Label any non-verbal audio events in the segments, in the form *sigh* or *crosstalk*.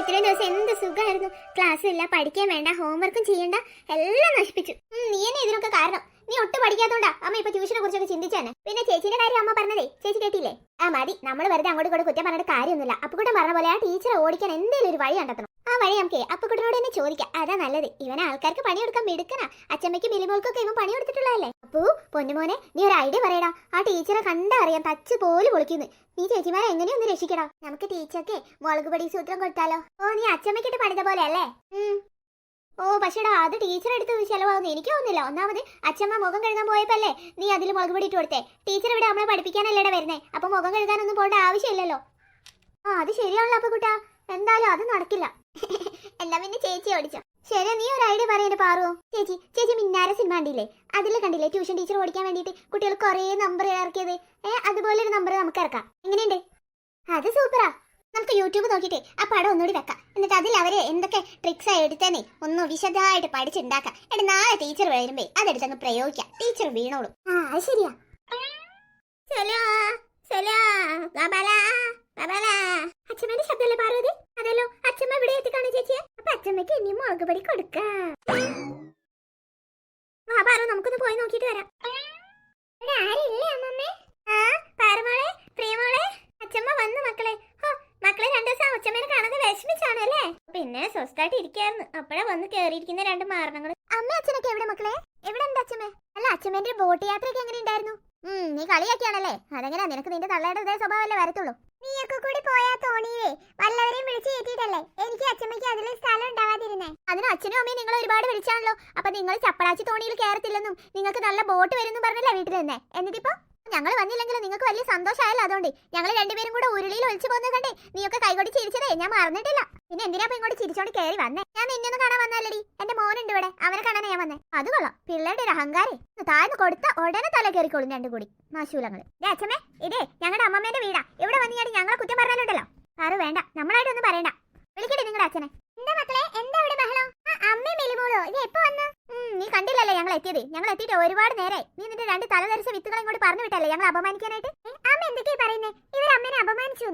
ഇത്രയും ദിവസം എന്ത് സുഖമായിരുന്നു? ക്ലാസ്സും ഇല്ല പഠിക്കാൻ വേണ്ട ഹോംവർക്കും ചെയ്യണ്ട എല്ലാം നശിപ്പിച്ചു. നീ എന്നെ ഇതിനൊക്കെ കാരണം. നീ ഒട്ടും പഠിക്കാത്തോണ്ടാ അമ്മ ഇപ്പൊ ട്യൂഷനെ കുറിച്ചൊക്കെ ചിന്തിച്ചാണ് പിന്നെ ചേച്ചിന്റെ കാര്യം അമ്മ പറഞ്ഞതേ ചേച്ചി കേട്ടില്ലേ? ആ മതി. നമ്മൾ വെറുതെ അങ്ങോട്ട് കൂടെ കുറ്റം പറഞ്ഞിട്ട് കാര്യമൊന്നുമില്ല. അപ്പൊ കൂടെ പറഞ്ഞ പോലെ ആ ടീച്ചറെ ഓടിക്കാൻ എന്തെങ്കിലും ഒരു വഴി കണ്ടെത്തണം. ആ വഴി നമുക്ക് അപ്പുക്കുട്ടനോട് തന്നെ ചോദിക്കാം. അതാ നല്ലത്. ഇവനെ ആൾക്കാർക്ക് പണിയെടുക്കാൻ മിടുക്കനാ. അച്ഛമ്മയ്ക്കും മിലിമോൾക്കൊക്കെ ഇവൻ പണി കൊടുത്തിട്ടുള്ളതല്ലേ അപ്പൂ പൊന്നുമോനെ നീ ഒരു ഐഡിയ പറയടാ. ആ ടീച്ചറെ കണ്ടാ അറിയാം തച്ച് പോലും പൊളിക്കുന്നു. നീ ചേച്ചിമാരെ എങ്ങനെയൊന്ന് രക്ഷിക്കടാ. നമുക്ക് ടീച്ചർക്ക് മുളക് സൂത്രം കൊടുത്താലോ? ഓ നീ അച്ഛമ്മയ്ക്കിട്ട് പണിത പോലെ അല്ലേ ഓ പക്ഷേടാ അത് ടീച്ചർ എടുത്ത് ചിലവാകുന്നു. എനിക്ക് തോന്നുന്നില്ല. ഒന്നാമത് അച്ഛമ്മ മുഖം കഴുകാൻ പോയപ്പല്ലേ നീ അതിൽ മുളക് ഇട്ട് കൊടുത്തേ. ടീച്ചർ ഇവിടെ നമ്മളെ പഠിപ്പിക്കാനല്ലേടെ വരുന്നേ. അപ്പൊ മുഖം കഴുകാനൊന്നും പോകേണ്ട ആവശ്യമില്ലല്ലോ. ആ അത് ശരിയാണല്ലോ അപ്പൊ കുട്ടാ എന്തായാലും അത് നടക്കില്ല. *laughs* എന്നാ പിന്നെ ചേച്ചി ഓടിച്ചോ. ശരി നീ ഒരു ഐഡിയ പറയുന്നത് പാറു ചേച്ചി ചേച്ചി മിന്നാര സിനിമ കണ്ടില്ലേ? അതിൽ കണ്ടില്ലേ ട്യൂഷൻ ടീച്ചർ ഓടിക്കാൻ വേണ്ടിയിട്ട് കുട്ടികൾ കുറേ നമ്പർ ഇറക്കിയത്? ഏ അതുപോലെ ഒരു നമ്പർ നമുക്ക് ഇറക്കാം. എങ്ങനെയുണ്ട്? അത് സൂപ്പറാ. നമുക്ക് യൂട്യൂബ് നോക്കിയിട്ട് ആ പടം ഒന്നുകൂടി വെക്കാം. എന്നിട്ട് അതിൽ അവർ എന്തൊക്കെ ട്രിക്സ് എടുത്തേനെ ഒന്ന് വിശദമായിട്ട് പഠിച്ചുണ്ടാക്കാം. എന്നിട്ട് നാളെ ടീച്ചർ വരുമ്പേ അതെടുത്തങ്ങ് പ്രയോഗിക്കാം. ടീച്ചർ വീണോളും. ആ അത് ശരിയാ. അച്ഛമ്മേന്റെ ശബ്ദമല്ലേ പാർവതി അതല്ലോ അച്ഛമ്മ ഇവിടെ എത്തിക്കാണ് ചേച്ചിയെ. അപ്പൊ അച്ഛമ്മക്ക് ഇനി മുളക് പൊടി കൊടുക്കാം. വാ പാറു നമുക്കൊന്ന് പോയി നോക്കിട്ട് വരാം. ആരില്ലേ അമ്മമ്മേ? ആ പാറുമോളെ പ്രിയമോളെ അച്ഛമ്മ വന്നു മക്കളെ. മക്കളെ രണ്ടു ദിവസം അച്ഛമ്മേനെ കാണാതെ വിഷമിച്ചാണ് അല്ലേ? പിന്നെ സ്വസ്ഥായിട്ട് ഇരിക്കായിരുന്നു. അപ്പഴാ വന്ന് കേറിയിരിക്കുന്ന രണ്ട് മാരണങ്ങൾ അമ്മ അച്ഛനൊക്കെ എവിടെ മക്കളെ? എവിടെ ഉണ്ട് അച്ഛമ്മേ? അല്ല അച്ഛമ്മേന്റെ ബോട്ട് യാത്രയൊക്കെ എങ്ങനെ ഉണ്ടായിരുന്നു? നീ കളിയാക്കിയാണല്ലേ? അതെങ്ങനെയാ നിനക്ക് നിന്റെ തള്ളയുടെ സ്വഭാവമല്ലേ വരത്തുള്ളൂ. നീയൊക്കെ കൂടി പോയാ തോണിയില്ലേ വല്ലവരെയും വിളിച്ചു കയറ്റിയിട്ടല്ലേ? എനിക്ക് അച്ഛമ്മയ്ക്ക് അതിൽ സ്ഥലം ഉണ്ടാവാതിരുന്നേ. അതിന് അച്ഛനും അമ്മയും നിങ്ങൾ ഒരുപാട് വിളിച്ചാണല്ലോ. അപ്പൊ നിങ്ങൾ ചപ്പളാച്ചി തോണിയിൽ കയറത്തില്ലെന്നും നിങ്ങൾക്ക് നല്ല ബോട്ട് വരുമെന്നും പറഞ്ഞല്ലേ വീട്ടിൽ തന്നെ എന്നിട്ടിപ്പോ? ഞങ്ങൾ വന്നില്ലെങ്കിലും നിങ്ങൾക്ക് വലിയ സന്തോഷമായല്ലോ അതുകൊണ്ട്. ഞങ്ങൾ രണ്ടുപേരും കൂടെ ഉരുളിയിൽ ഒളിച്ചു പോകുന്നത് കണ്ടേ. നീയൊക്കെ കൈകൊടി ചിരിച്ചതേ ഞാൻ മറന്നിട്ടില്ല. പിന്നെ എന്തിനാ ഇങ്ങോട്ട് ചിരിച്ചോണ്ട് കയറി വന്നേ? ഞാൻ നിന്നെ ഒന്ന് കാണാൻ വന്നല്ലടി എന്റെ മോനുണ്ട് ഇവിടെ. അവനെ കാണാൻ ഞാൻ വന്നേ. അത് കൊള്ളാം. പിള്ളേരുടെ ഒരു അഹങ്കാരേ. താഴ്ന്ന് കൊടുത്ത ഉടനെ തല കയറിക്കോളും രണ്ടും കൂടി. മാശൂലങ്ങൾ ദേ അച്ഛമ്മേ ഇതേ ഞങ്ങളുടെ അമ്മമ്മേന്റെ വീടാ. ഇവിടെ വന്ന് ഞാൻ ഞങ്ങളെ കുറ്റം പറഞ്ഞാലുണ്ടല്ലോ സാറ് വേണ്ട. നമ്മളായിട്ടൊന്നും പറയണ്ട. വിളിക്കട്ടെ നിങ്ങളുടെ അച്ഛനെ. എന്താ മക്കളെ? എന്താ ഇവിടെ ബഹളം? അമ്മ മെലിമോളോ. ഇത് എപ്പോ നീ കണ്ടില്ലല്ലേ ഞങ്ങൾ എത്തിയത്? ഞങ്ങൾ എത്തിയിട്ട് ഒരുപാട് നേരായി. നീ നിന്റെ രണ്ട് തലതെറിച്ച വിത്തുകളെ ഇങ്ങോട്ട് പറഞ്ഞു വിട്ടല്ലേ ഞങ്ങൾ അപമാനിക്കാനായിട്ട്? അമ്മ എന്തൊക്കെയാ പറയുന്നേ? ഇവർ അമ്മനെ അപമാനിച്ചു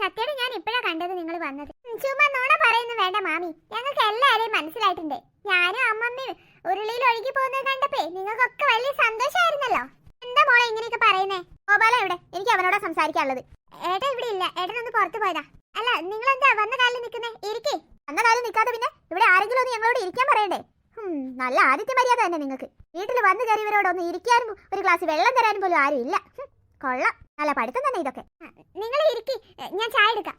സത്യം ഞാൻ ഇപ്പോഴാ കണ്ടത് നിങ്ങൾ വന്നത്. ചുമ്മാ നോണ പറയുന്നു വേണ്ട മാമി. ഞങ്ങൾക്ക് എല്ലാരെയും മനസ്സിലായിട്ടുണ്ട്. ഞാനും അമ്മമ്മയും ഉരുളിയിൽ ഒഴുകി പോകുന്നത് കണ്ടപ്പേ നിങ്ങൾക്കൊക്കെ വലിയ സന്തോഷമായിരുന്നല്ലോ. എന്താ മോളെ ഇങ്ങനെയൊക്കെ പറയുന്നേ? ഗോപാല ഇവിടെ എനിക്ക് അവനോട് സംസാരിക്കാനുള്ളത്. ഏട്ടാ ഇവിടെ ഇല്ല. ഏട്ടനൊന്ന് പുറത്തു പോയതാ. അല്ല നിങ്ങൾ എന്താ വന്ന കാലിൽ നിൽക്കുന്നേ? ഇരിക്കേ. വന്ന കാലിൽ നിൽക്കാതെ പിന്നെ ഇവിടെ ആരെങ്കിലും ഒന്ന് ഞങ്ങളോട് ഇരിക്കാൻ പറയണ്ടേ? നല്ല ആദിത്യ മര്യാദ തന്നെ നിങ്ങൾക്ക്. വീട്ടിൽ വന്നു കയറിയവരോട് ഒന്ന് ഇരിക്കാനും ഒരു ഗ്ലാസ് വെള്ളം തരാനും പോലും ആരും ഇല്ല. കൊള്ളാം. നല്ല പഠിത്തം തന്നെ ഇതൊക്കെ. നിങ്ങൾ ഇരിക്കി. ഞാൻ ചായ എടുക്കാം.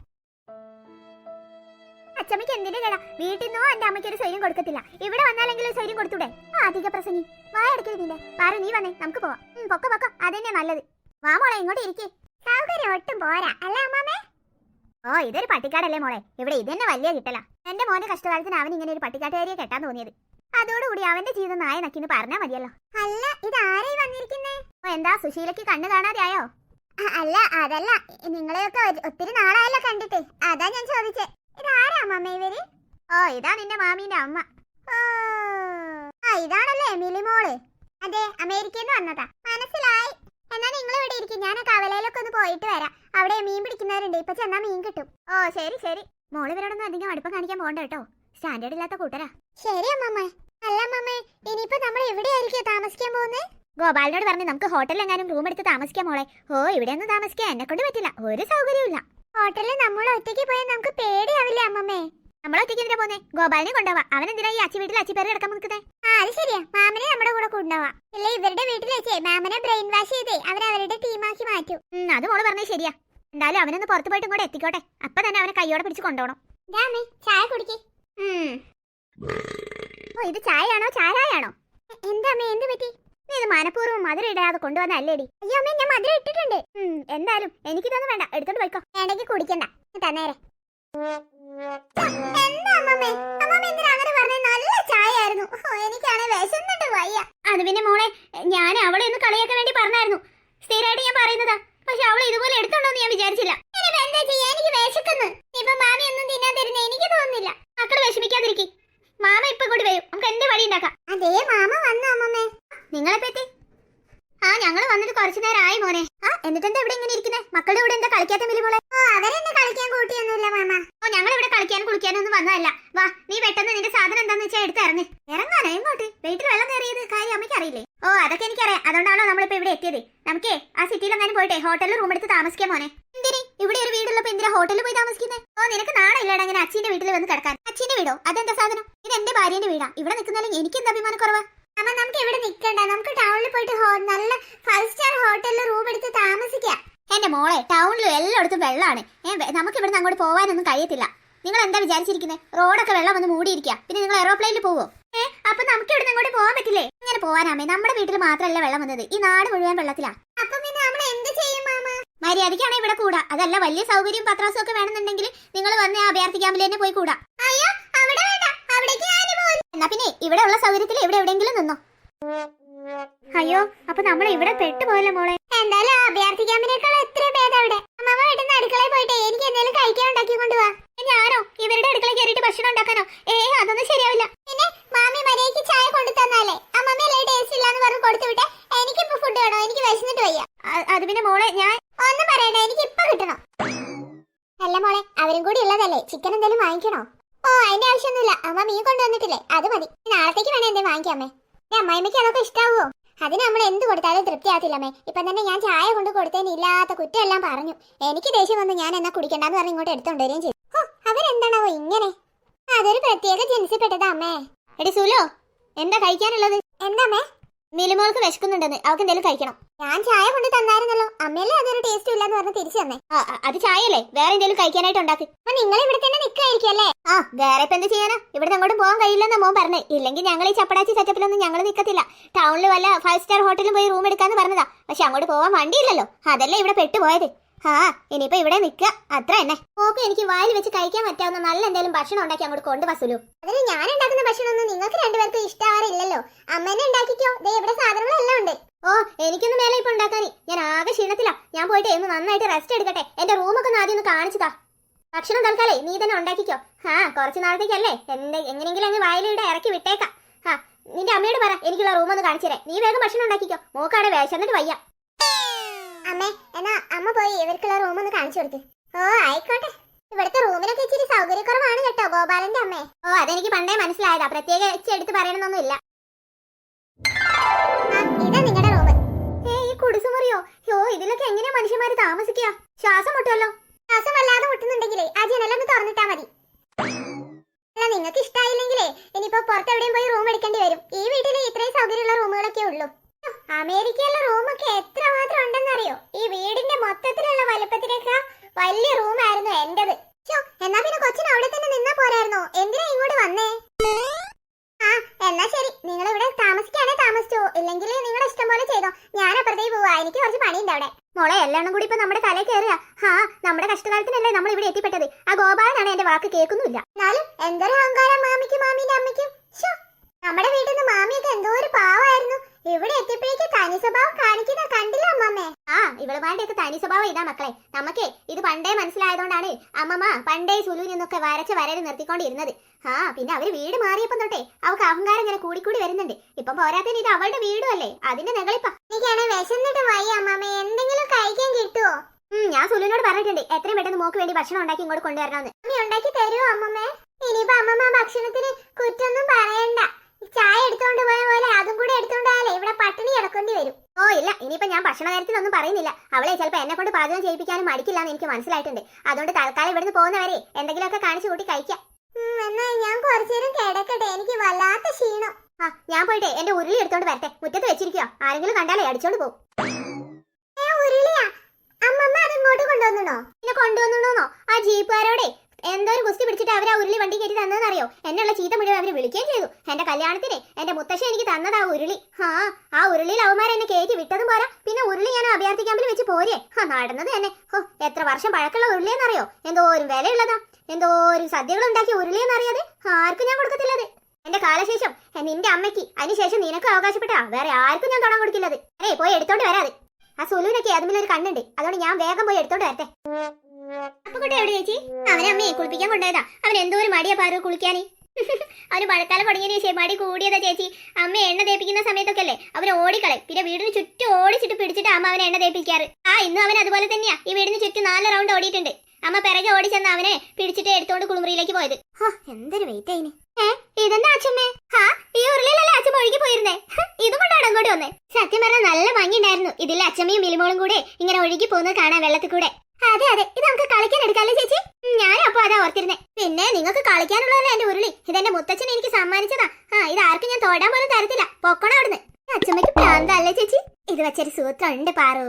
അച്ചമ്മയ്ക്ക് എന്തിന്റെ കേടാ? വീട്ടിൽ നിന്നോ എന്റെ അമ്മയ്ക്ക് ഒരു സ്വയം കൊടുക്കത്തില്ല. ഇവിടെ വന്നാലെങ്കിലും സ്വയം കൊടുത്തൂടെ? അധിക പ്രസംഗി. വായ നിന്റെ പാറു നീ വന്നേ. നമുക്ക് പോവാം. പൊക്ക പൊക്ക. അതന്നെ നല്ലത്. വാ മോളെ ഇങ്ങോട്ട് ഇരിക്കേ. സൗകര്യം ഒട്ടും പോരാ. അല്ല അമ്മാമേ? ഓ ഇതൊരു പട്ടിക്കാടല്ലേ മോളെ. ഇവിടെ ഇതന്നെ വലിയ കിട്ടല. എന്റെ മോനെ കഷ്ടകാലത്തിന് അവൻ ഇങ്ങനെ ഒരു പട്ടിക്കാട്ടുകാരിയെ കെട്ടാൻ തോന്നിയത്. അതോടുകൂടി അവന്റെ ജീവിതം നായ നക്കിന്ന് പറഞ്ഞാ മതിയല്ലോ. അല്ല ഇത് ആരായി വന്നിരിക്കുന്നേ? എന്താ സുശീലക്ക് കണ്ണു കാണാതെ ആയോ അല്ല അതല്ല നിങ്ങളെയൊക്കെ ഒത്തിരി നാളായല്ലോ കണ്ടിട്ട്. അതാ ഞാൻ ചോദിച്ചേ. ഇതാരാ അമ്മ ഇവർ? ഓ ഇതാ നിന്റെ മാമീന്റെ അമ്മ. ആ ഇതാണല്ലേ എമിലി മോൾ. അതെ അമേരിക്കയിൽ വന്നതാ. മനസ്സിലായി. എന്നാ നിങ്ങൾ ഇവിടെ ഇരിക്കും. ഞാൻ കവലയിലൊക്കെ ഒന്ന് പോയിട്ട് വരാം. അവിടെ മീൻ പിടിക്കുന്നവരുണ്ട്. ഇപ്പൊ ചെന്നാ മീൻ കിട്ടും. ഓ ശരി ശരി. മോൾ ഇവരോടൊന്നും അധികം അടുപ്പം കാണിക്കാൻ പോകണ്ട കേട്ടോ. സ്റ്റാൻഡേർഡ് ഇല്ലാത്ത കൂട്ടരാ. ശരി അമ്മമ്മേ. അല്ല അമ്മമ്മേ ഇനിയിപ്പോ നമ്മൾ എവിടെയായിരിക്കും താമസിക്കാൻ പോകുന്നത് ഗോപാലിനോട് പറഞ്ഞു നമുക്ക് ഹോട്ടലിൽ എങ്ങാനും റൂം എടുത്ത് താമസിക്കാം മോളെ. ഓ ഇവിടെ ഒന്നും താമസിക്കാൻ എന്നെ കൊണ്ട് പറ്റില്ല. ഒരു സൗകര്യമില്ല ഹോട്ടലിൽ നമ്മൾ ഒറ്റയ്ക്ക് പോയാൽ നമുക്ക് പേടിയാവില്ലേ അമ്മമ്മേ? നമ്മൾ ഒറ്റയ്ക്ക് എന്തിനാ പോന്നെ? ഗോപാലിനെ കൊണ്ടുപോവാ. അവൻ എന്തിനാ ഈ അച്ചി വീട്ടിൽ അച്ചി പേര് കിടക്കാൻ നിൽക്കുന്നത് ആ അത് ശരിയാ. മാമനെ നമ്മുടെ കൂടെ കൊണ്ടുപോവാ. ഇല്ല ഇവരുടെ വീട്ടിൽ വെച്ചേ. മാമനെ ബ്രെയിൻ വാഷ് ചെയ്തേ. അവർ അവരുടെ ടീമാക്കി മാറ്റും. അത് മോൾ പറഞ്ഞേ ശരിയാ. എന്തായാലും അവനൊന്ന് പുറത്ത് പോയിട്ട് കൂടെ എത്തിക്കോട്ടെ. അപ്പൊ തന്നെ അവനെ കൈയോടെ പിടിച്ച് കൊണ്ടുപോകണം. ചായ കുടിക്കേ. ഓ ഇത് ചായയാണോ? ചാരായാണോ? എന്താ അമ്മേ എന്ത് പറ്റി? നീ ഇത് മനഃപൂർവം മധുരം ഇടാതെ കൊണ്ടുവന്ന അല്ലേടി അയ്യോ അമ്മേ ഞാൻ മധുരം ഇട്ടിട്ടുണ്ട്. എന്തായാലും എനിക്കിതൊന്നും വേണ്ട. എടുത്തോണ്ട് പോയിക്കോ. വേണ്ടെങ്കിൽ കുടിക്കണ്ട. തന്നേരെ. അത് പിന്നെ മോളെ ഞാൻ അവളെ ഒന്ന് കളിയാക്കാൻ വേണ്ടി പറഞ്ഞായിരുന്നു. സ്ഥിരമായിട്ട് ഞാൻ പറയുന്നതാ. പക്ഷെ അവൾ ഇതുപോലെ എടുത്തോണ്ടോന്ന് ഞാൻ വിചാരിച്ചില്ല. എന്താ ചെയ്യാ? എനിക്ക് വിശക്കുന്നു. ഇപ്പൊ മാമി ഒന്നും തിന്നാൻ തരുന്ന എനിക്ക് തോന്നുന്നില്ല. മക്കൾ വിഷമിക്കാതിരിക്കും. മാമ ഇപ്പൊ കൂടി വരും. നമുക്ക് എന്റെ വഴി ഉണ്ടാക്കാം അതേ മാമ വന്നു അമ്മമ്മേ. നിങ്ങളെ പറ്റി ആ ഞങ്ങൾ വന്നിട്ട് കുറച്ചു നേരം ആയി മോനെ. ആ എന്നിട്ടെന്താ ഇവിടെ ഇങ്ങനെ ഇരിക്കുന്നേ? മക്കളുടെ കൂടെ എന്താ കളിക്കാത്ത മിലി ഓ അവരെന്നെ കളിക്കാൻ കൂട്ടിയൊന്നുമില്ല മാമ. ഓ ഞങ്ങൾ ഇവിടെ കളിക്കാൻ കുളിക്കാനൊന്നും വന്നതല്ല. വാ നീ പെട്ടെന്ന് നിന്റെ സാധനം എന്താന്ന് വെച്ചാൽ എടുത്തിറങ്ങ് ഇറങ്ങാനോ എങ്ങോട്ട്? വീട്ടിൽ വെള്ളം കയറിയത് അമ്മയ്ക്ക് അറിയില്ലേ? ഓ അതൊക്കെ എനിക്കറിയാം. അതുകൊണ്ടാണല്ലോ നമ്മളിപ്പോ ഇവിടെ എത്തിയത്? നമുക്കേ ആ സിറ്റിയിലങ്ങാനും പോയിട്ടെ? ഹോട്ടലിൽ റൂം എടുത്ത് താമസിക്കാൻ മോനെ. ഇവിടെ ഒരു വീടുള്ളപ്പോ എന്തിനാ ഹോട്ടലിൽ പോയി താമസിക്കുന്നത് ഓ നിനക്ക് നാളെ അങ്ങനെ വീട്ടിൽ വന്ന് കിടക്കാൻ. അച്ഛന്റെ വീടോ? അതെന്താ സാധനം? ഇത് എന്റെ ഭാര്യന്റെ വീടാ. ഇവിടെ നിൽക്കുന്നതിൽ എനിക്ക് എന്താ അഭിമാനക്കുറവ്? അമ്മ നമുക്ക് ഇവിടെ നിൽക്കണ്ട നമുക്ക് ടൗണിൽ പോയിട്ട് നല്ല ഫൈവ് സ്റ്റാർ ഹോട്ടലിൽ റൂം എടുത്ത് താമസിക്കാം. എന്റെ മോളെ ടൗണിലും എല്ലായിടത്തും വെള്ളമാണ് നമുക്ക് ഇവിടുന്ന് അങ്ങോട്ട് പോകാനൊന്നും കഴിയത്തില്ല. നിങ്ങൾ എന്താ വിചാരിച്ചിരിക്കുന്നത് റോഡൊക്കെ വെള്ളം വന്ന് മൂടിയിരിക്കുക പിന്നെ നിങ്ങൾ എയറോപ്ലെയിനിൽ പോവോ? ഏ അപ്പൊ നമുക്ക് ഇവിടുന്ന് അങ്ങോട്ട് പോകാൻ പറ്റില്ലേ? ഇങ്ങനെ പോകാനാമേ നമ്മുടെ വീട്ടിൽ മാത്രമല്ല വെള്ളം വന്നത്. ഈ നാട് മുഴുവൻ വെള്ളത്തിലാ. അപ്പൊ പിന്നെ നമ്മൾ എന്ത് ചെയ്യും മര്യാദയ്ക്കാണ് ഇവിടെ കൂടാ. അതല്ല വലിയ സൗകര്യം പത്രാസും ഒക്കെ വേണമെന്നുണ്ടെങ്കിൽ നിങ്ങൾ വന്ന് അഭയാർത്ഥി ക്യാമ്പിൽ തന്നെ പോയി കൂടാ. അയ്യോ അവിടെ വേണ്ട. അവിടേക്ക് എന്നാ പിന്നെ ഇവിടെ ഉള്ള സൗകര്യത്തിൽ ഇവിടെ എവിടെയെങ്കിലും നിന്നോ? അയ്യോ അപ്പൊ നമ്മൾ ഇവിടെ പെട്ടുപോയല്ലോ മോളെ. എന്തായാലും അഭയാർത്ഥി ക്യാമ്പിനേക്കാൾ എത്ര ഭേദം അവിടെ. അമ്മമ്മ വീട്ടിൽ അടുക്കളയിൽ പോയിട്ട് എനിക്ക് എന്തെങ്കിലും കഴിക്കാൻ ഉണ്ടാക്കി കൊണ്ടുപോവാ ഞാനോ ഇവരുടെ അടുക്കള കയറിയിട്ട് ഭക്ഷണം ഉണ്ടാക്കാനോ? ഏ അതൊന്നും ശരിയാവില്ല. പിന്നെ മാമി മര്യാദയ്ക്ക് ചായ കൊണ്ടു തന്നാലേ. അമ്മമ്മ അല്ലേ ടേസ്റ്റ് ഇല്ലാന്ന് പറഞ്ഞ് കൊടുത്തു വിട്ടെ എനിക്കിപ്പോ ഫുഡ് വേണോ? എനിക്ക് വിശന്നിട്ട് വയ്യ. അത് പിന്നെ മോളെ ഞാൻ ഒന്നും പറയണ്ട എനിക്ക് ഇപ്പൊ കിട്ടണം. അല്ല മോളെ അവരും കൂടി ഉള്ളതല്ലേ? ചിക്കൻ എന്തെങ്കിലും വാങ്ങിക്കണോ? ഓ അതിന്റെ ആവശ്യമൊന്നുമില്ല. അമ്മ മീൻ കൊണ്ടുവന്നിട്ടില്ലേ? അത് മതി. നാളത്തേക്ക് വേണേ എന്തേ വാങ്ങിക്കാമേ. അമ്മായിമ്മയ്ക്ക് അതൊക്കെ ഇഷ്ടാവോ? അതിന് നമ്മൾ എന്ത് കൊടുത്താലും തൃപ്തിയാകത്തില്ലമ്മേ ഇപ്പം തന്നെ ഞാൻ ചായ കൊണ്ട് കൊടുത്തതിന് ഇല്ലാത്ത കുറ്റമെല്ലാം പറഞ്ഞു. എനിക്ക് ദേഷ്യം വന്ന് ഞാൻ എന്നാ കുടിക്കണ്ടെന്ന് പറഞ്ഞ് ഇങ്ങോട്ട് എടുത്തോണ്ട് വരികയും ചെയ്തു. ഓ അവരെന്താണാവോ ഇങ്ങനെ? അതൊരു പ്രത്യേക ജനിസിൽപ്പെട്ടതാ അമ്മേ. എടി സുലോ എന്താ കഴിക്കാനുള്ളത്? എന്താ അമ്മേ? മിലിമോൾക്ക് വിശക്കുന്നുണ്ടെന്ന് അവൾക്ക് എന്തെങ്കിലും കഴിക്കണം. ഞാൻ ചായ കൊണ്ട് തന്നായിരുന്നല്ലോ. അമ്മയല്ലേ അതൊരു ടേസ്റ്റ് ഇല്ലെന്ന് പറഞ്ഞ് തിരിച്ചു തന്നെ അത് ചായയല്ലേ? വേറെ എന്തെങ്കിലും കഴിക്കാനായിട്ട് ഉണ്ടാക്കി. അപ്പൊ നിങ്ങൾ ഇവിടെ തന്നെ നിൽക്കായിരിക്കും അല്ലേ? ആ വേറെ ഇപ്പൊ എന്ത് ചെയ്യാനാ? ഇവിടെ അങ്ങോട്ട് പോകാൻ കഴിയില്ലെന്ന് മോൻ പറഞ്ഞേ. ഇല്ലെങ്കിൽ ഞങ്ങൾ ഈ ചപ്പടാച്ചി സെറ്റപ്പിലൊന്നും ഞങ്ങൾ നിൽക്കത്തില്ല ടൗണിൽ വല്ല ഫൈവ് സ്റ്റാർ ഹോട്ടലിൽ പോയി റൂം എടുക്കാന്ന് പറഞ്ഞതാ. പക്ഷെ അങ്ങോട്ട് പോകാൻ വണ്ടിയില്ലല്ലോ. അതല്ലേ ഇവിടെ പെട്ടുപോയത്? ആ ഇനിയിപ്പോ ഇവിടെ നിൽക്കുക അത്ര തന്നെ. ഓക്കെ എനിക്ക് വായിൽ വെച്ച് കഴിക്കാൻ പറ്റാവുന്ന നല്ല എന്തെങ്കിലും ഭക്ഷണം ഉണ്ടാക്കി അങ്ങോട്ട് കൊണ്ട് വസൂലു അതിന് ഞാൻ ഉണ്ടാക്കുന്ന ഭക്ഷണമൊന്നും നിങ്ങൾക്ക് രണ്ടുപേർക്കും ഇഷ്ടാവാറില്ലല്ലോ. അമ്മേനെ ഉണ്ടാക്കിക്കോ. ദേ ഇവിടെ സാധനങ്ങളെല്ലാം ഉണ്ട്. ഓ എനിക്കൊന്നും മേലെ ഇപ്പൊ ഉണ്ടാക്കാനി. ഞാൻ ആകെ ക്ഷീണത്തിലാ. ഞാൻ പോയിട്ട് ഒന്ന് നന്നായിട്ട് റെസ്റ്റ് എടുക്കട്ടെ. എന്റെ റൂമൊക്കെ ആദ്യം ഒന്ന് കാണിച്ചതാ. ഭക്ഷണം തൽക്കാലേ നീ തന്നെ ഉണ്ടാക്കിക്കോ. ആ കുറച്ച് നാളത്തേക്കല്ലേ? എന്ത് എങ്ങനെയെങ്കിലും അങ്ങ് വായിലൂടെ ഇറക്കി വിട്ടേക്കാം. ആ നിന്റെ അമ്മയോട് പറ. എനിക്കുള്ള റൂം ഒന്ന് കാണിച്ചു തരാം നീ വേഗം ഭക്ഷണം ഉണ്ടാക്കിക്കോ. മോക്കാടെ വിശന്നിട്ട് വയ്യ. അമ്മേ എന്നാ അമ്മ പോയി ഇവർക്കുള്ള റൂം ഒന്ന് കാണിച്ചു കൊടുക്ക്. ഓ ആയിക്കോട്ടെ. ഇവിടുത്തെ റൂമിനൊക്കെ ഇച്ചിരി സൗകര്യക്കുറവാണ് കേട്ടോ ഗോപാലന്റെ അമ്മേ. ഓ അതെനിക്ക് പണ്ടേ മനസ്സിലായതാ പ്രത്യേകിച്ച് എടുത്ത് പറയണമെന്നൊന്നുമില്ല ഇതാ നിങ്ങളുടെ റൂം ഏ ഈ കുടിസുമുറിയോ? യോ ഇതിലൊക്കെ എങ്ങനെയാ മനുഷ്യന്മാര് താമസിക്കുക ശ്വാസം മുട്ടുമല്ലോ ശ്വാസം വല്ലാതെ മുട്ടുന്നുണ്ടെങ്കിലേ ആ ജനലൊന്ന് തുറന്നിട്ടാ മതി. അല്ല നിങ്ങൾക്ക് ഇഷ്ടായില്ലെങ്കിലേ ഇനിയിപ്പോ പുറത്തെവിടെയും പോയി റൂം എടുക്കേണ്ടി വരും. ഈ വീട്ടിൽ ഇത്രയും സൗകര്യമുള്ള റൂമുകളൊക്കെ ഉള്ളൂ. അമേരിക്കയിലെ റൂമൊക്കെ എത്ര മാത്രം ഉണ്ടെന്നറിയോ? ഈ വീടിന്റെ മൊത്തത്തിലുള്ള വലുപ്പത്തിനേക്കാ വലിയ റൂമായിരുന്നു എന്റേത്. എന്നാ പിന്നെ കൊച്ചിന് അവിടെ തന്നെ നിന്നാ പോരായിരുന്നോ? എന്തിനാ ഇങ്ങോട്ട് വന്നേ? ആ എന്നാ ശരി. നിങ്ങൾ ഇവിടെ താമസിക്കാനേ താമസിച്ചോ. ഇല്ലെങ്കിൽ നിങ്ങൾ ഇഷ്ടം പോലെ ചെയ്തോ. ഞാൻ അപ്പുറത്തേക്ക് പോവാ. എനിക്ക് കുറച്ച് പണിയുണ്ട് അവിടെ. മോളെ എല്ലാം കൂടി ഇപ്പൊ നമ്മുടെ തലയിൽ കയറുക. ഹാ നമ്മുടെ കഷ്ടകാലത്തിനല്ലേ നമ്മൾ ഇവിടെ എത്തിപ്പെട്ടത്. ആ ഗോപാലനാണ് എന്റെ വാക്ക് കേൾക്കുന്നില്ല. എന്നാലും എന്തൊരു അഹങ്കാരം മാമിക്കും മാമിന്റെ അമ്മയ്ക്കും. നമ്മുടെ വീട്ടിൽ നിന്ന് മാമിയൊക്കെ എന്തോ ഒരു പാവായിരുന്നു. ഇവിടെ എത്തിയപ്പോഴേക്ക് തനി സ്വഭാവം കാണിക്കുന്ന കണ്ടില്ല അമ്മമ്മേ. ആ ഇവളുമാരുടെയൊക്കെ തനി സ്വഭാവം ഇതാ മക്കളെ. നമുക്കേ ഇത് പണ്ടേ മനസ്സിലായതുകൊണ്ടാണ് അമ്മമ്മ പണ്ടേ സുലു നിന്നൊക്കെ വരച്ച് വരയിൽ നിർത്തിക്കൊണ്ടിരുന്നത്. ആ പിന്നെ അവർ വീട് മാറിയപ്പം തൊട്ടേ അവൾക്ക് അഹങ്കാരം ഇങ്ങനെ കൂടിക്കൂടി വരുന്നുണ്ട്. ഇപ്പം പോരാത്തതിന് ഇത് അവളുടെ വീടും അല്ലേ അതിന്റെ നെകളിപ്പ എനിക്കാണെ വിശന്നിട്ട് വയ്യ അമ്മമ്മ. എന്തെങ്കിലും കഴിക്കാൻ കിട്ടുമോ ഞാൻ സുലുവിനോട് പറഞ്ഞിട്ടുണ്ട്. എത്രയും പെട്ടെന്ന് മോക്ക് വേണ്ടി ഭക്ഷണം ഉണ്ടാക്കി ഇങ്ങോട്ട് കൊണ്ടുവരണമെന്ന്. അമ്മ ഉണ്ടാക്കി തരുമോ അമ്മമ്മേ? ഇനിയിപ്പോ അമ്മമ്മ ഭക്ഷണത്തിന് കുറ്റൊന്നും പറയണ്ട ചായ എടുത്തോണ്ട് പോയ പോലെ അതും കൂടെ എടുത്തോണ്ട് പോയാലേ ഇവിടെ പട്ടിണി കിടക്കേണ്ടി വരും ഓ ഇല്ല ഇനിയിപ്പോ ഞാൻ ഭക്ഷണ കാര്യത്തിലൊന്നും പറയുന്നില്ല. അവളെ ചിലപ്പോൾ എന്നെ കൊണ്ട് പാചകം ചെയ്യിപ്പിക്കാനും മടിക്കില്ല എന്ന് എനിക്ക് മനസ്സിലായിട്ടുണ്ട്. അതുകൊണ്ട് തൽക്കാലം ഇവിടുന്ന് പോകുന്നവരെ എന്തെങ്കിലുമൊക്കെ കാണിച്ചു കൂട്ടി കഴിക്കാം. ഞാൻ കുറച്ചേരം കിടക്കട്ടെ. എനിക്ക് വല്ലാത്ത ക്ഷീണം. ആ ഞാൻ പോയിട്ട്. എന്റെ ഉരുളി എടുത്തോണ്ട് വരട്ടെ. മുറ്റത്ത് വെച്ചിരിക്കോ ആരെങ്കിലും കണ്ടാലേ അടിച്ചോണ്ട് പോകും ഉരുളിയാ? അമ്മമ്മ അത്ങ്ങോട്ട് കൊണ്ടുവന്നോ പിന്നെ കൊണ്ടുവന്നോന്നോ ആ ജീപ്പുകാരോടെ എന്തോ ഒരു കുസ്തി പിടിച്ചിട്ട് അവർ ആ ഉരുളി വണ്ടി കയറ്റി തന്നതെന്നറിയോ? എന്നുള്ള ചീത്ത മുഴുവൻ അവർ വിളിക്കുകയും ചെയ്തു. എന്റെ കല്യാണത്തിന് എന്റെ മുത്തശ്ശി എനിക്ക് തന്നത് ആ ഉരുളി. ആ ആ ഉരുളിയിൽ അവന്മാർ എന്നെ കയറ്റി വിട്ടതും പോരാ. പിന്നെ ഉരുളി ഞാൻ അഭയാർത്ഥി ക്യാമ്പിൽ വെച്ച് പോരെ ആ നടന്നത് തന്നെ. ഓ എത്ര വർഷം പഴക്കമുള്ള ഉരുളിയെന്നറിയോ? എന്തോ ഒരു വിലയുള്ളതാ. എന്തോ ഒരു സദ്യകൾ ഉണ്ടാക്കിയ ഉരുളിയെന്നറിയാതെ ആർക്കും ഞാൻ കൊടുക്കത്തില്ലത്. എന്റെ കാലശേഷം നിന്റെ അമ്മയ്ക്ക് അതിനുശേഷം നിനക്ക് അവകാശപ്പെട്ടാ. വേറെ ആർക്കും ഞാൻ തൊടാൻ കൊടുക്കില്ലത്. അതെ പോയി എടുത്തോണ്ട് വരാതെ. ആ സുലുവിനൊക്കെ അതുമില്ലൊരു കണ്ണുണ്ട്. അതുകൊണ്ട് ഞാൻ വേഗം പോയി എടുത്തോണ്ട് വരട്ടെ. അപ്പൊ കുട്ടി എവിടെ ചേച്ചി? അവനെ അമ്മയെ കുളിപ്പിക്കാൻ കൊണ്ടുപോയതാ. അവൻ എന്തോ ഒരു മടിയാ പാറു കുളിക്കാനേ. *laughs* അവന് മഴക്കാലം തുടങ്ങിയതിന് ശേഷം മടി ചേച്ചി. അമ്മ എണ്ണ തേപ്പിക്കുന്ന സമയത്തൊക്കെ അല്ലേ അവൻ ഓടിക്കളയും. പിന്നെ വീടിന് ചുറ്റും ഓടിച്ചിട്ട് പിടിച്ചിട്ട് അമ്മ അവനെ എണ്ണ തേപ്പിക്കാറ്. ആ ഇന്നും അവൻ അതുപോലെ തന്നെയാ. ഈ വീടിന് ചുറ്റും നാല് റൗണ്ട് ഓടിയിട്ടുണ്ട്. അമ്മ പിറകെ ഓടി ചെന്ന് അവനെ പിടിച്ചിട്ട് എടുത്തോണ്ട് കുളിമുറിയിലേക്ക് പോയത്. എന്തൊരു വെയിറ്റ് ആയിന് ഇതെന്താ അച്ഛമ്മേ? ഹാ ഈ ഉരുളിലല്ലേ അച്ഛൻ ഒഴുകി പോയിരുന്നേ? ഇതും കൊണ്ടാണ് അങ്ങോട്ട് വന്നേ. സത്യം പറഞ്ഞാൽ നല്ല ഭംഗിയുണ്ടായിരുന്നു. ഇതിലെ അച്ഛമ്മയും മിലിമോളും കൂടെ ഇങ്ങനെ ഒഴുകി പോകുന്നത് കാണാൻ വെള്ളത്തിൽ കൂടെ. അതെ അതെ. ഇത് നമുക്ക് കളിക്കാൻ എടുക്കാല്ലേ ചേച്ചി? ഞാൻ അപ്പൊ അതാ ഓർത്തിരുന്നേ. പിന്നെ നിങ്ങൾക്ക് കളിക്കാനുള്ളതല്ലേ എന്റെ ഉരുളി? ഇതെന്റെ മുത്തച്ഛൻ എനിക്ക് സമ്മാനിച്ചതാ. ആ ഇത് ആർക്കും ഞാൻ തോടാൻ പോലും തരത്തില്ല. പൊക്കണം അവിടുന്ന്. അച്ഛമ്മയ്ക്ക് പ്രാന്തല്ലേ ചേച്ചി? ഇത് വെച്ചൊരു സൂത്രം ഉണ്ട് പാറു.